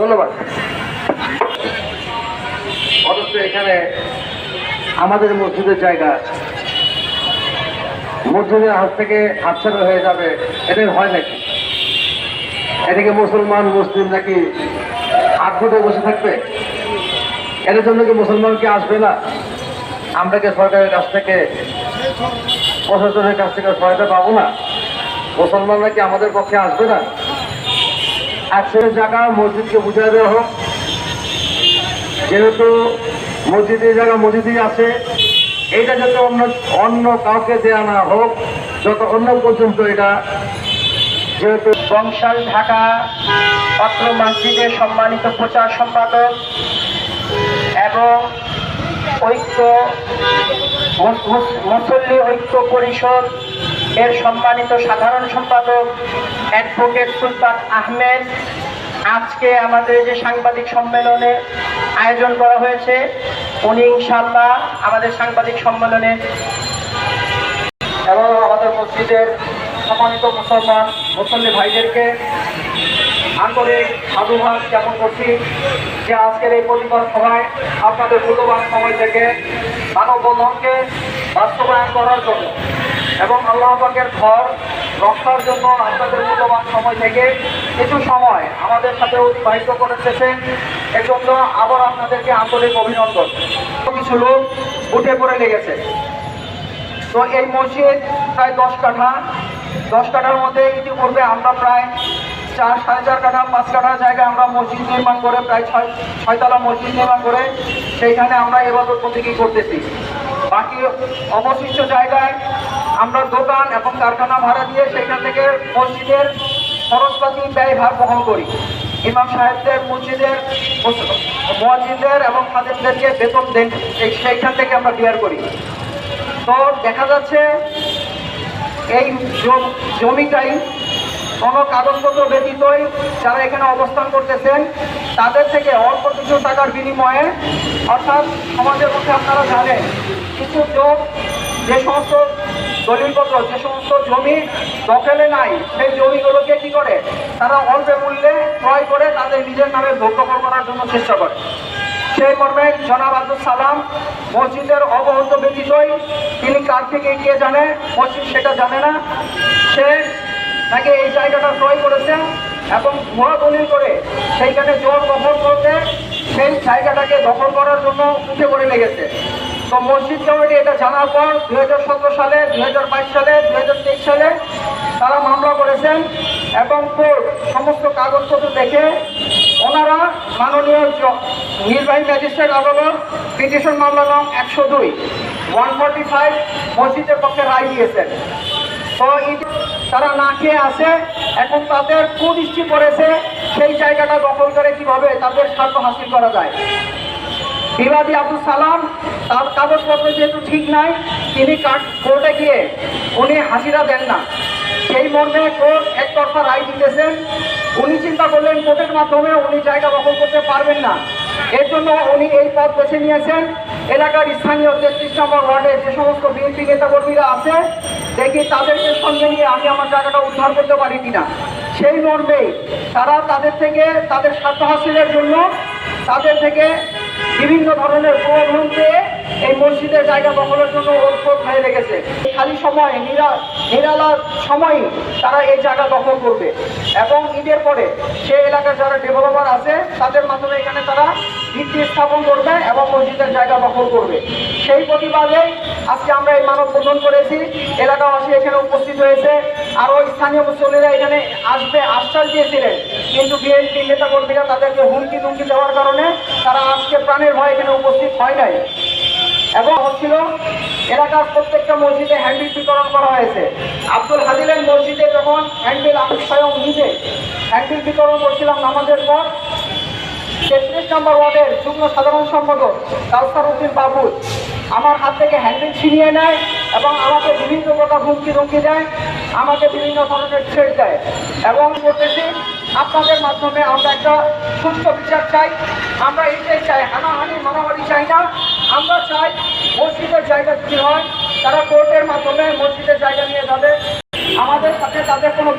ধন্যবাদ। অথচ এখানে আমাদের মসজিদের জায়গা মসজিদের হাত থেকে হাতছাড়া হয়ে যাবে এটা হয় নাকি? এদিকে মুসলমান, মুসলিম নাকি হাত ধরে বসে থাকবে? এর জন্য কি মুসলমান কি আসবে না? আমরা কি সরকারের কাছ থেকে, প্রশাসনের কাছ থেকে সহায়তা পাবো না? মুসলমানরা কি আমাদের পক্ষে আসবে না? আজকের জায়গা মসজিদকে বুঝিয়ে দেওয়া হোক। যেহেতু মসজিদের জায়গা মসজিদই আছে এটা যত অন্য অন্য কাউকে দেয়া না হোক, যত অন্য পর্যন্ত এটা। যেহেতু বংশাল, ঢাকা, পত্র মসজিদের সম্মানিত প্রচার সম্পাদক এবং ঐক্য, মুস- মুস- মুসল্লি ঐক্য পরিষদ এর সম্মানিত সাধারণ সম্পাদক অ্যাডভোকেট সুলতান আহমেদ। আজকে আমাদের যে সাংবাদিক সম্মেলনে আয়োজন করা হয়েছে, উনি ইনশাল্লাহ আমাদের সাংবাদিক সম্মেলনে এবং আমাদের মসজিদের সম্মানিত মুসলমান, মুসল্লি ভাইদেরকে আন্তরিক সাধুবাদ জ্ঞাপন করছি যে আজকের এই প্রতিবাদ সভায় আপনাদের মূল্যবান সময় থেকে মানববন্ধনকে বাস্তবায়ন করার জন্য এবং আল্লাহ পাকের ঘর রক্ষার জন্য আপনাদের মূল্যবান সময় থেকে কিছু সময় আমাদের সাথে অতিবাহিত করেছেন। এর জন্য আবার আপনাদেরকে আন্তরিক অভিনন্দন। কিছু লোক উঠে পড়ে লেগেছে। তো এই মসজিদ প্রায় দশ কাঠা। দশ কাঠার মধ্যে ইতিপূর্বে আমরা প্রায় চার, সাড়ে চার কাঠা, পাঁচ কাঠা জায়গায় আমরা মসজিদ নির্মাণ করে, প্রায় ছয়, ছয়তলা মসজিদ নির্মাণ করে সেইখানে আমরা এবাদত প্রতীকী করতেছি। বাকি অবশিষ্ট জায়গায় আমরা দোকান এবং কারখানা ভাড়া দিয়ে সেখান থেকে মসজিদের খরচপাতি ব্যয়ভার বহন করি। ইমাম সাহেবদের, মসজিদের মসজিদের এবং খাদেমদেরকে বেতন দেন সেইখান থেকে আমরা বিয়ার করি। তো দেখা যাচ্ছে এই জম- জমিটাই কোনো কাগজপত্র ব্যতীতই যারা এখানে অবস্থান করতেছেন, তাদের থেকে অল্প কিছু টাকার বিনিময়ে, অর্থাৎ সমাজের মধ্যে আপনারা জানেন, কিছু লোক যে সমস্ত দলিলপত্র, যে সমস্ত জমি দখলে নাই, সেই জমিগুলোকে কি করে? তারা অল্প মূল্যে ক্রয় করে তাদের নিজের নামে দখল করার জন্য চেষ্টা করে। সেই মর্মে জনাব আব্দুল সালাম মসজিদের অবহত ব্যতীতই তিনি কার থেকে কে জানে, মসজিদ সেটা জানে না। সে তাকে এই জায়গাটা ক্রয় করেছেন এবং ভুয়া দলিল করে সেইখানে জোর দখল করতে সেই জায়গাটাকে দখল করার জন্য উঠে পড়ে লেগেছে। তো মসজিদ কমিটি এটা জানার পর দু হাজার সতেরো সালে দু হাজার বাইশ সালে দু হাজার তেইশ সালে তারা মামলা করেছেন এবং কোর্ট সমস্ত কাগজপত্র দেখে ওনারা মাননীয় নির্বাহী ম্যাজিস্ট্রেট আদালত পিটিশন মামলা নং একশো দুই, ওয়ান ফর্টি ফাইভ মসজিদের পক্ষে রায় দিয়েছেন। তারা না খেয়ে আসে এখন তাদের কুদৃষ্টি পড়েছে সেই জায়গাটা দখল করে কীভাবে তাদের স্বার্থ হাসিল করা যায়। বিবাদী আব্দুল সালাম, তার কাগজপত্র যেহেতু ঠিক নাই, তিনি কোর্টে গিয়ে উনি হাজিরা দেন না। সেই মর্মে কোর্ট একতরফা রায় দিতেছেন। উনি চিন্তা করলেন কোর্টের মাধ্যমে উনি জায়গা দখল করতে পারবেন না। এর জন্য উনি এই পথ বেছে নিয়েছেন। এলাকার স্থানীয় তেত্রিশ নম্বর ওয়ার্ডে যে সমস্ত বিএনপি নেতাকর্মীরা আছে দেখি তাদেরকে সঙ্গে নিয়ে আমি আমার জায়গাটা উদ্ধার করতে পারি কিনা। সেই মর্মে তারা তাদের থেকে তাদের স্বার্থ হাসিলের জন্য তাদের থেকে বিভিন্ন ধরনের প্রলোভন পেয়ে এই মসজিদের জায়গা দখলের জন্য ওতপ্রোত হয়ে লেগেছে। খালি সময়, নিরা, নিরালার সময় তারা এই জায়গা দখল করবে। এবং ঈদের পরে সে এলাকার যারা ডেভেলপার আছে, তাদের মাধ্যমে এখানে তারা ভিত্তি স্থাপন করবে এবং মসজিদের জায়গা দখল করবে। সেই প্রতিবাদে আজকে আমরা এই মানববন্ধন করেছি। এলাকাবাসী এখানে উপস্থিত হয়েছে। আরও স্থানীয় মুসল্লিরা এখানে আসবে, আশ্বাস দিয়েছিলেন। কিন্তু বিএনপি নেতাকর্মীরা তাদেরকে হুমকি দুমকি দেওয়ার কারণে তারা আজকে প্রাণের ভয় এখানে উপস্থিত হয় নাই। এবং হচ্ছিল, এলাকার প্রত্যেকটা মসজিদে হ্যান্ডবিল বিতরণ করা হয়েছে। আব্দুল হাদিলের মসজিদে যখন হ্যান্ডবিল আমি স্বয়ং নিজে হ্যান্ডবিল বিতরণ করছিলাম নামাজের পর তেত্রিশ নম্বর ওয়ার্ডের যুগ্ম সাধারণ সম্পাদক কাউসার উদ্দিন বাবুল আমার হাত থেকে হ্যান্ডেল ছিনিয়ে নেয় এবং আমাকে বিভিন্ন প্রকার হুমকি ধুমকি দেয়, আমাকে বিভিন্ন ধরনের থ্রেট দেয় এবং করতেছি আপনাদের মাধ্যমে আমরা একটা সুস্থ বিচার চাই। আমরা এইটাই চাই, হানাহানি, মারামারি চাই না। আমরা চাই মসজিদের জায়গা যদি হয়, তারা কোর্টের মাধ্যমে মসজিদের জায়গা নিয়ে যাবে। আমাদের সাথে তাদের কোনো